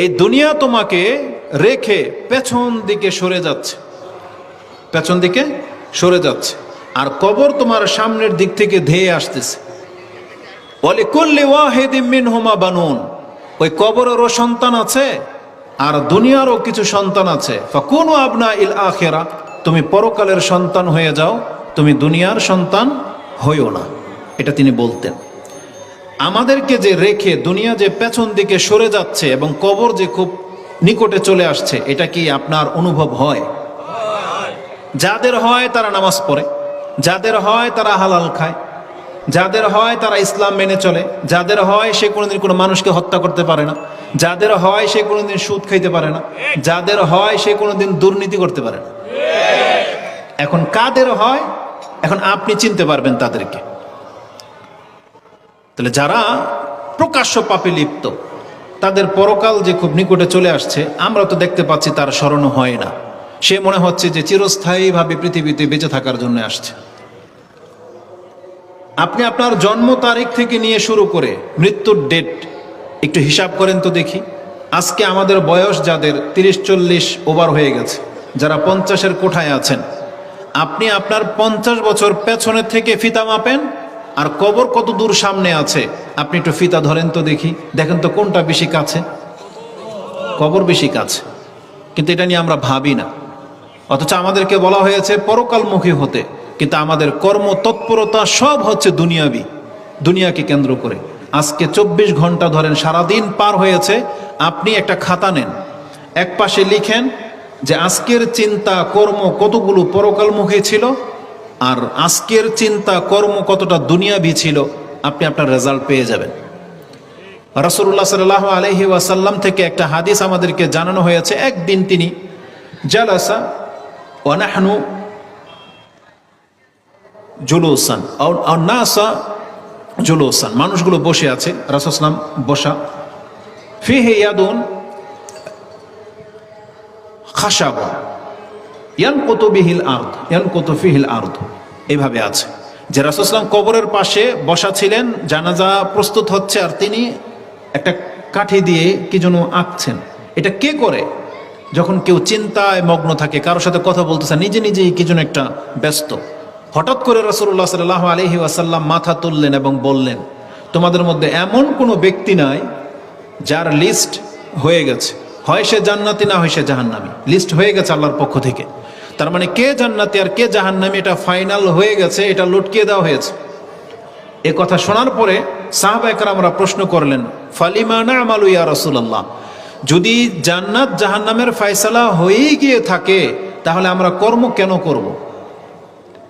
এই দুনিয়া তোমাকে রেখে পেছন দিকে সরে যাচ্ছে। পেছন দিকে সরে যাচ্ছে। আর কবর তোমার সামনের দিক থেকে ধেয়ে আসতেছে। বলে করলে ওয়াহেদিম মিন হোমা বানুন। ওই কবরেরও সন্তান আছে, আর দুনিয়ারও কিছু সন্তান আছে। কোন আবনা ইল আখেরা, তুমি পরকালের সন্তান হয়ে যাও, তুমি দুনিয়ার সন্তান হইও না। এটা তিনি বলতেন। আমাদেরকে যে রেখে দুনিয়া যে পেছন দিকে সরে যাচ্ছে এবং কবর যে খুব নিকটে চলে আসছে, এটা কি আপনার অনুভব হয়? যাদের হয় তারা নামাজ পড়ে, যাদের হয় তারা হালাল খায়, যাদের হয় তারা ইসলাম মেনে চলে, যাদের হয় সে কোনোদিন কোনো মানুষকে হত্যা করতে পারে না, যাদের হয় সে কোনোদিন সুদ খাইতে পারে না, যাদের হয় সে কোনোদিন দুর্নীতি করতে পারে না। এখন কাদের হয়? এখন আপনি চিনতে পারবেন তাদেরকে। তাহলে যারা প্রকাশ্য পাপে লিপ্ত, তাদের পরকাল যে খুব নিকটে চলে আসছে, আমরা তো দেখতে পাচ্ছি তার স্মরণ হয় না। সে মনে হচ্ছে যে চিরস্থায়ীভাবে পৃথিবীতে বেঁচে থাকার জন্য আসছে। আপনি আপনার জন্ম তারিখ থেকে নিয়ে শুরু করে মৃত্যুর ডেট একটু হিসাব করেন তো দেখি। আজকে আমাদের বয়স যাদের তিরিশ চল্লিশ ওভার হয়ে গেছে, যারা পঞ্চাশের কোঠায় আছেন, আপনি আপনার পঞ্চাশ বছর পেছনের থেকে ফিতা মাপেন? আর কবর কত দূর সামনে আছে? আপনি একটু ফিতা ধরেন তো দেখি। দেখেন তো কোনটা বেশি কাছে? কবর বেশি কাছে। কিন্তু এটা নিয়ে আমরা ভাবি না। অথচ আমাদেরকে বলা হয়েছে, পরকালমুখী হতে। কিন্তু আমাদের কর্ম তৎপরতা সব হচ্ছে দুনিয়াবি। দুনিয়াকে কেন্দ্র করে। আজকে চব্বিশ ঘণ্টা ধরেন সারাদিন পার হয়েছে। আপনি একটা খাতা নেন। এক পাশে লিখেন যে, আজকের চিন্তা, কর্ম কতগুলো পরকালমুখী ছিল? আর আজকের চিন্তা কর্ম কতটা দুনিয়াবি ছিল, আপনি আপনার রেজাল্ট পেয়ে যাবেন। রাসুল্লাহ সাল্লাহ আলহি ওয়াসাল্লাম থেকে একটা হাদিস আমাদেরকে জানানো হয়েছে। একদিন তিনি জালাসা ওয়ানাহনু জুলুসান নাসা জুলুসান। মানুষগুলো বসে আছে রাসুসলাম বসা। ফিহে ইয়াদুন খাসাব ইয়ান আর্ধ ইয়ান আর্ধ এইভাবে আছে। যে রাসুসলাম কবরের পাশে বসা ছিলেন, জানাজা প্রস্তুত হচ্ছে আর তিনি একটা কাঠি দিয়ে কি যেন আঁকছেন। এটা কে করে? যখন কেউ চিন্তায় মগ্ন থাকে, কারোর সাথে কথা বলতেছে, নিজে নিজেই কি যেন একটা ব্যস্ত। হঠাৎ করে রসুল্লাহ সাল্লাহ আলহি আসাল্লাম মাথা তুললেন এবং বললেন, তোমাদের মধ্যে এমন কোনো ব্যক্তি নাই যার লিস্ট হয়ে গেছে। হয় সে জান্নাতি, না হয় সে জাহান্নামি। লিস্ট হয়ে গেছে আল্লাহর পক্ষ থেকে। তার মানে কে জান্নাতি আর কে জাহান্নামি এটা ফাইনাল হয়ে গেছে, এটা লটকিয়ে দেওয়া হয়েছে এ কথা শোনার পরে সাহাবা একরামরা প্রশ্ন করলেন ফালিমানা আমালু ইয়া রসুল্লাহ যদি জান্নাত জাহান্নামের ফয়সালা হয়েই গিয়ে থাকে, তাহলে আমরা কর্ম কেন করব।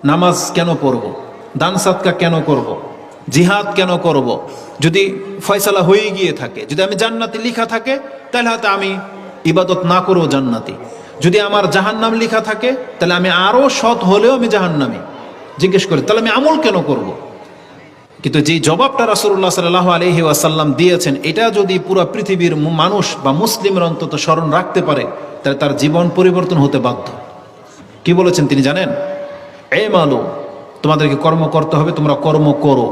নামাজ কেন পড়ব দান সাদকা কেন করব। জিহাদ কেন করব। যদি ফয়সালা হয়ে গিয়ে থাকে, যদি আমি জান্নাতি লিখা থাকে, তাহলে হয়তো আমি ইবাদত না করব জান্নাতি যদি আমার জাহান্নাম লেখা থাকে, তাহলে আমি আরও সৎ হলেও আমি জাহান্নামি। জিজ্ঞেস করি, তাহলে আমি আমল কেন করব। কিন্তু যে জবাবটা রাসুল্লাহ সাল্লাহ আলহি আসাল্লাম দিয়েছেন, এটা যদি পুরো পৃথিবীর মানুষ বা মুসলিমের অন্তত স্মরণ রাখতে পারে, তাহলে তার জীবন পরিবর্তন হতে বাধ্য। কি বলেছেন তিনি জানেন? এ মালু, তোমাদেরকে কর্ম করতে হবে, তোমরা কর্ম করো।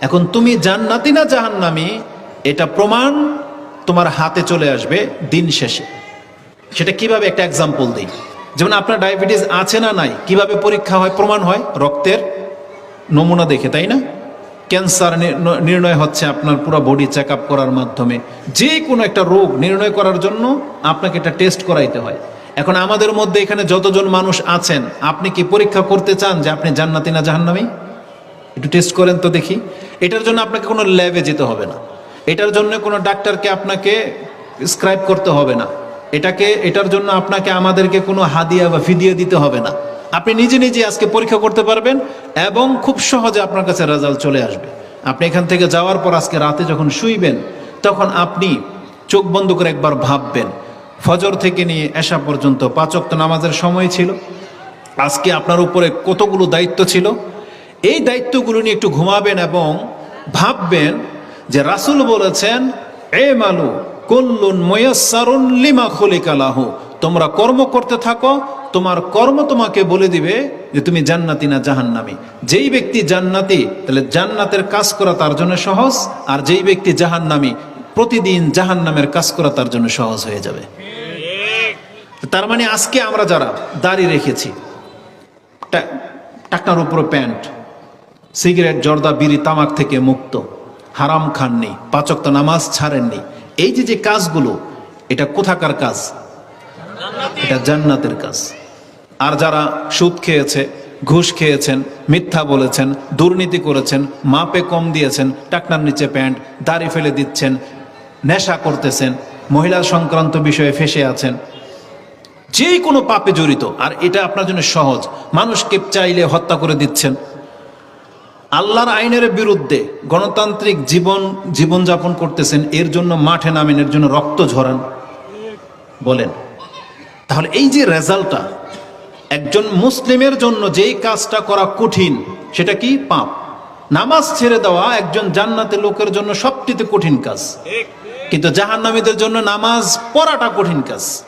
এখন তুমি জান্নাতি না জাহান্নামি, এটা প্রমাণ তোমার হাতে চলে আসবে দিন শেষে। সেটা কীভাবে একটা এক্সাম্পল দিই? যেমন আপনার ডায়াবেটিস আছে না নাই, কীভাবে পরীক্ষা হয়, প্রমাণ হয়? রক্তের নমুনা দেখে, তাই না? ক্যান্সার নির্ণয় হচ্ছে আপনার পুরো বডি চেক আপ করার মাধ্যমে। যে কোনো একটা রোগ নির্ণয় করার জন্য আপনাকে একটা টেস্ট করাইতে হয়। এখন আমাদের মধ্যে এখানে যতজন মানুষ আছেন, আপনি কি পরীক্ষা করতে চান যে আপনি জান্নাতি না জাহান্নামি? একটু টেস্ট করেন তো দেখি। এটার জন্য আপনাকে কোনো ল্যাবে যেতে হবে না। এটার জন্য কোনো ডাক্তারকে আপনাকে স্ক্রাইব করতে হবে না। এটাকে, এটার জন্য আপনাকে আমাদেরকে কোনো হাদিয়া বা ফিদিয়া দিতে হবে না। আপনি নিজে নিজে আজকে পরীক্ষা করতে পারবেন এবং খুব সহজে আপনার কাছে রেজাল্ট চলে আসবে। আপনি এখান থেকে যাওয়ার পর আজকে রাতে যখন শুইবেন, তখন আপনি চোখ বন্ধ করে একবার ভাববেন। ফজর থেকে নিয়ে এসা পর্যন্ত পাচক্ত নামাজের সময় ছিল। আজকে আপনার উপরে কতগুলো দায়িত্ব ছিল? এই দায়িত্বগুলো নিয়ে একটু ঘুমাবেন এবং ভাববেন যে রাসুল বলেছেন, এ মালু তোমরা কর্ম করতে থাকো, তোমার কর্ম তোমাকে বলে দিবে যে তুমি জান্নাতি না জাহান্নামি। যেই ব্যক্তি জান্নাতি, তাহলে জান্নাতের কাজ করা তার জন্য সহজ, আর যেই ব্যক্তি জাহান্নামি, প্রতিদিন জাহান নামের কাজ করা তার জন্য সহজ হয়ে যাবে। তার মানে আজকে আমরা যারা দাড়ি রেখেছি, টা- টাকনার উপরে প্যান্ট, সিগারেট, জর্দা, বিড়ি, তামাক থেকে মুক্ত, হারাম খাননি, পাচক তো নামাজ ছাড়েননি এই যে যে কাজগুলো, এটা কোথাকার কাজ? এটা জান্নাতের কাজ। আর যারা সুদ খেয়েছে, ঘুষ খেয়েছেন, মিথ্যা বলেছেন, দুর্নীতি করেছেন, মাপে কম দিয়েছেন, টাকনার নিচে প্যান্ট, দাড়ি ফেলে দিচ্ছেন, নেশা করতেছেন, মহিলা সংক্রান্ত বিষয়ে ফেসে আছেন যে কোনো পাপে জড়িত। আর এটা আপনার জন্য সহজ। মানুষকে চাইলে হত্যা করে দিচ্ছেন। আল্লাহর আইনের বিরুদ্ধে গণতান্ত্রিক জীবন, জীবনযাপন করতেছেন, এর জন্য মাঠে নামেন, এর জন্য রক্ত ঝরান বলেন। তাহলে এই যে রেজাল্টটা, একজন মুসলিমের জন্য যেই কাজটা করা কঠিন, সেটা কি? পাপ। নামাজ ছেড়ে দেওয়া একজন জান্নাতে লোকের জন্য সবচেয়ে কঠিন কাজ। কিন্তু জাহান্নামীদের জন্য নামাজ পড়াটা কঠিন কাজ।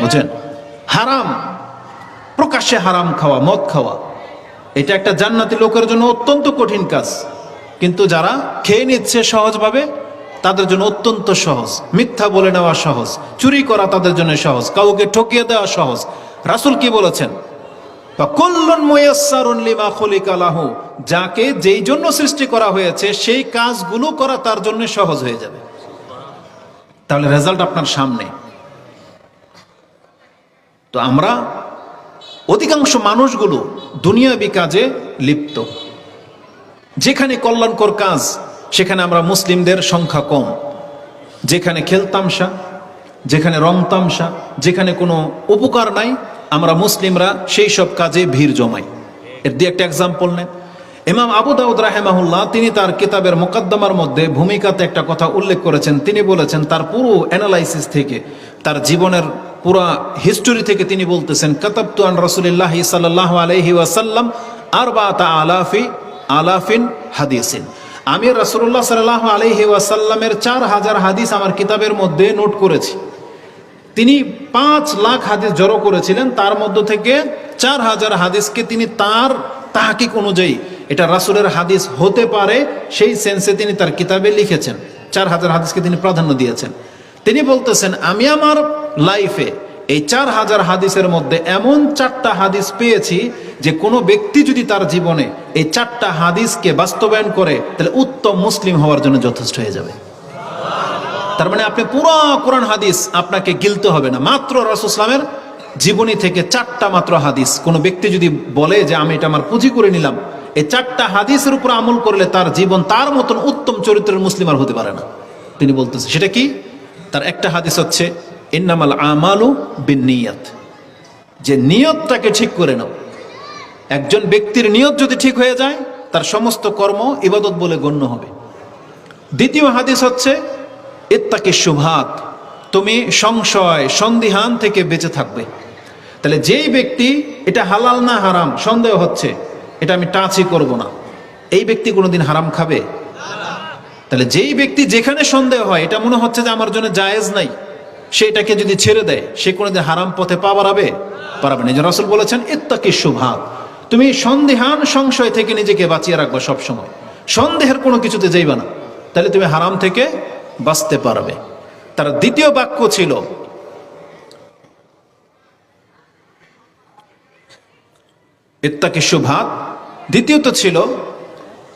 বুঝছেন? হারাম। প্রকাশ্যে হারাম খাওয়া, মদ খাওয়া। এটা একটা জান্নাতি লোকের জন্য অত্যন্ত কঠিন কাজ। কিন্তু যারা খেয়ে নিচ্ছে সহজভাবে, তাদের জন্য অত্যন্ত সহজ। মিথ্যা বলে নেওয়া সহজ। চুরি করা তাদের জন্য সহজ। কাউকে ঠকিয়ে দেওয়া সহজ। রাসূল কি বলেছেন? যাকে যেই জন্য সৃষ্টি করা হয়েছে, সেই কাজগুলো করা তার জন্য সহজ হয়ে যাবে। তাহলে রেজাল্ট আপনার সামনে। তো আমরা অধিকাংশ মানুষগুলো দুনিয়াবি কাজে লিপ্ত। যেখানে কল্যাণকর কাজ, সেখানে আমরা মুসলিমদের সংখ্যা কম। যেখানে খেলতামশা যেখানে রং তামসা, যেখানে কোনো উপকার নাই, আমরা মুসলিমরা সেই সব কাজে ভিড় জমাই। এর দিয়ে একটা এক্সাম্পল নেন। ইমাম আবু দাউদ রাহেমাহুল্লাহ, তিনি তার কিতাবের মোকদ্দমার মধ্যে ভূমিকাতে একটা কথা উল্লেখ করেছেন। তিনি বলেছেন, তার পুরো অ্যানালাইসিস থেকে তার জীবনের পুরা হিস্টোরি থেকে তিনি বলতেছেন, কাতাবতু আন রাসূলিল্লাহ সাল্লাল্লাহু আলাইহি ওয়াসাল্লাম আরবাতা আলাফি, আলাফিন হাদিসিন। আমি রাসূলুল্লাহ সাল্লাল্লাহু আলাইহি ওয়াসাল্লামের চার হাজার হাদিস আমার কিতাবের মধ্যে নোট করেছি। তিনি পাঁচ লাখ হাদিস জড়ো করেছিলেন, তার মধ্য থেকে চার হাজার হাদিসকে তিনি তার তাহাকিক অনুযায়ী, এটা রাসূলের হাদিস হতে পারে, সেই সেন্সে তিনি তার কিতাবে লিখেছেন, চার হাজার হাদিসকে তিনি প্রাধান্য দিয়েছেন। তিনি বলতেছেন, আমি আমার লাইফে এই চার হাজার হাদিসের মধ্যে এমন চারটা হাদিস পেয়েছি যে কোনো ব্যক্তি যদি তার জীবনে এই চারটা হাদিসকে বাস্তবায়ন করে, তাহলে উত্তম মুসলিম হওয়ার জন্য যথেষ্ট হয়ে যাবে। তার মানে আপনি পুরো কোরআন হাদিস আপনাকে গিলতে হবে না। মাত্র রসুসলামের জীবনী থেকে চারটা মাত্র হাদিস। কোনো ব্যক্তি যদি বলে যে, আমি এটা আমার পুঁজি করে নিলাম, এই চারটা হাদিসের উপর আমল করলে তার জীবন তার মতন উত্তম চরিত্রের মুসলিম আর হতে পারে না। তিনি বলতেছে, সেটা কি? তার একটা হাদিস হচ্ছে ইন্নামাল আমালু বিন নিয়াত যে নিয়তটাকে ঠিক করে নাও। একজন ব্যক্তির নিয়ত যদি ঠিক হয়ে যায়, তার সমস্ত কর্ম ইবাদত বলে গণ্য হবে। দ্বিতীয় হাদিস হচ্ছে, ইত্তাকে শুভাত তুমি সংশয়, সন্দিহান থেকে বেঁচে থাকবে। তাহলে যেই ব্যক্তি, এটা হালাল না হারাম, সন্দেহ হচ্ছে, এটা আমি টাচই করব না। এই ব্যক্তি কোনোদিন হারাম খাবে? তাহলে যেই ব্যক্তি যেখানে সন্দেহ হয়, এটা মনে হচ্ছে যে আমার জন্য জায়েজ নাই। সেটাকে যদি ছেড়ে দেয়, সে কোনোদিন হারাম পথে পা বাড়াবে? পারাবে না। এই যে রসুল বলেছেন ইত্তাকি শুভাত। তুমি সন্দেহান সংশয় থেকে নিজেকে বাঁচিয়ে রাখবা সবসময়। সন্দেহের কোনো কিছুতে যাইবা না। তাহলে তুমি হারাম থেকে বাঁচতে পারবে। তার দ্বিতীয় বাক্য ছিল ইত্তাকি শুভাত। দ্বিতীয়ত ছিল,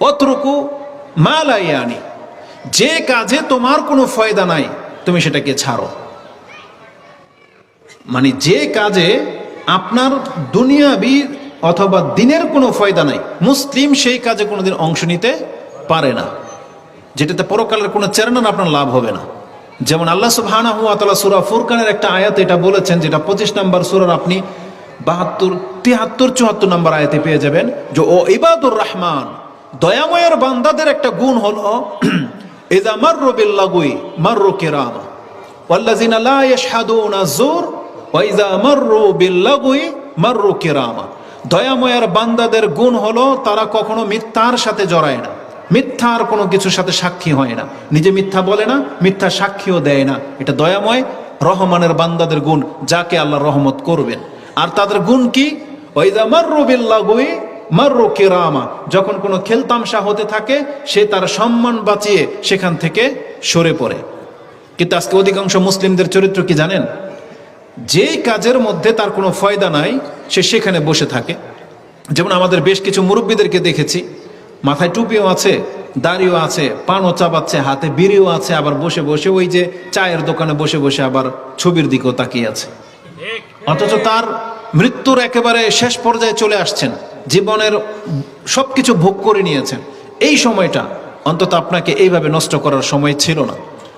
অতরকু মালাইয়ানি। যে কাজে তোমার কোনো ফয়দা নাই, তুমি সেটাকে ছাড়ো। মানে যে কাজে আপনার দুনিয়াবি অথবা দিনের কোনো ফয়দা নাই, মুসলিম সেই কাজে কোনোদিন অংশ নিতে পারে না। যেটাতে পরকালের কোনো চেরানার আপনার লাভ হবে না। যেমন আল্লাহ সুবহানা হুয়া তালা সুরা ফুরকানের একটা আয়াত এটা বলেছেন, যেটা পঁচিশ নম্বর সুরার আপনি বাহাত্তর তিয়াত্তর চুয়াত্তর নম্বর আয়াতে পেয়ে যাবেন, যে ও ইবাদুর রহমান, দয়াময়ের বান্দাদের একটা গুণ হলো ইদা মার্রু বিল্লাগুই মার্রু কিরামা, ওয়াল্লাযিনা লা ইয়াশহাদুনা যুর ওয়া ইযা মার্রু বিল্লাগুই মার্রু কিরামা। দয়াময়ের বান্দাদের গুণ হলো তারা কখনো মিথ্যার সাথে জড়ায় না। মিথ্যার কোনো কিছুর সাথে সাক্ষী হয় না। নিজে মিথ্যা বলে না, মিথ্যা সাক্ষীও দেয় না। এটা দয়াময়, রহমানের বান্দাদের গুণ, যাকে আল্লাহ রহমত করবেন। আর তাদের গুণ কি? ওইদা মার্রু বিল্লাগুই মার্রো কেরামা। যখন কোনো খেলতামশা হতে থাকে, সে তার সম্মান বাঁচিয়ে সেখান থেকে সরে পড়ে। কিন্তু আজকে অধিকাংশ মুসলিমদের চরিত্র কি জানেন? যে কাজের মধ্যে তার কোনো ফয়দা নাই, সে সেখানে বসে থাকে। যেমন আমাদের বেশ কিছু মুরব্বীদেরকে দেখেছি, মাথায় টুপিও আছে, দাড়িও আছে, পানও চাবাচ্ছে, হাতে বিড়িও আছে, আবার বসে বসে ওই যে চায়ের দোকানে বসে বসে আবার ছবির দিকেও তাকিয়ে আছে। অথচ তার মৃত্যুর একেবারে শেষ পর্যায়ে চলে আসছেন, জীবনের সবকিছু ভোগ করে নিয়েছেন। এই সময়টা অন্তত আপনাকে এইভাবে নষ্ট করার সময় ছিল না।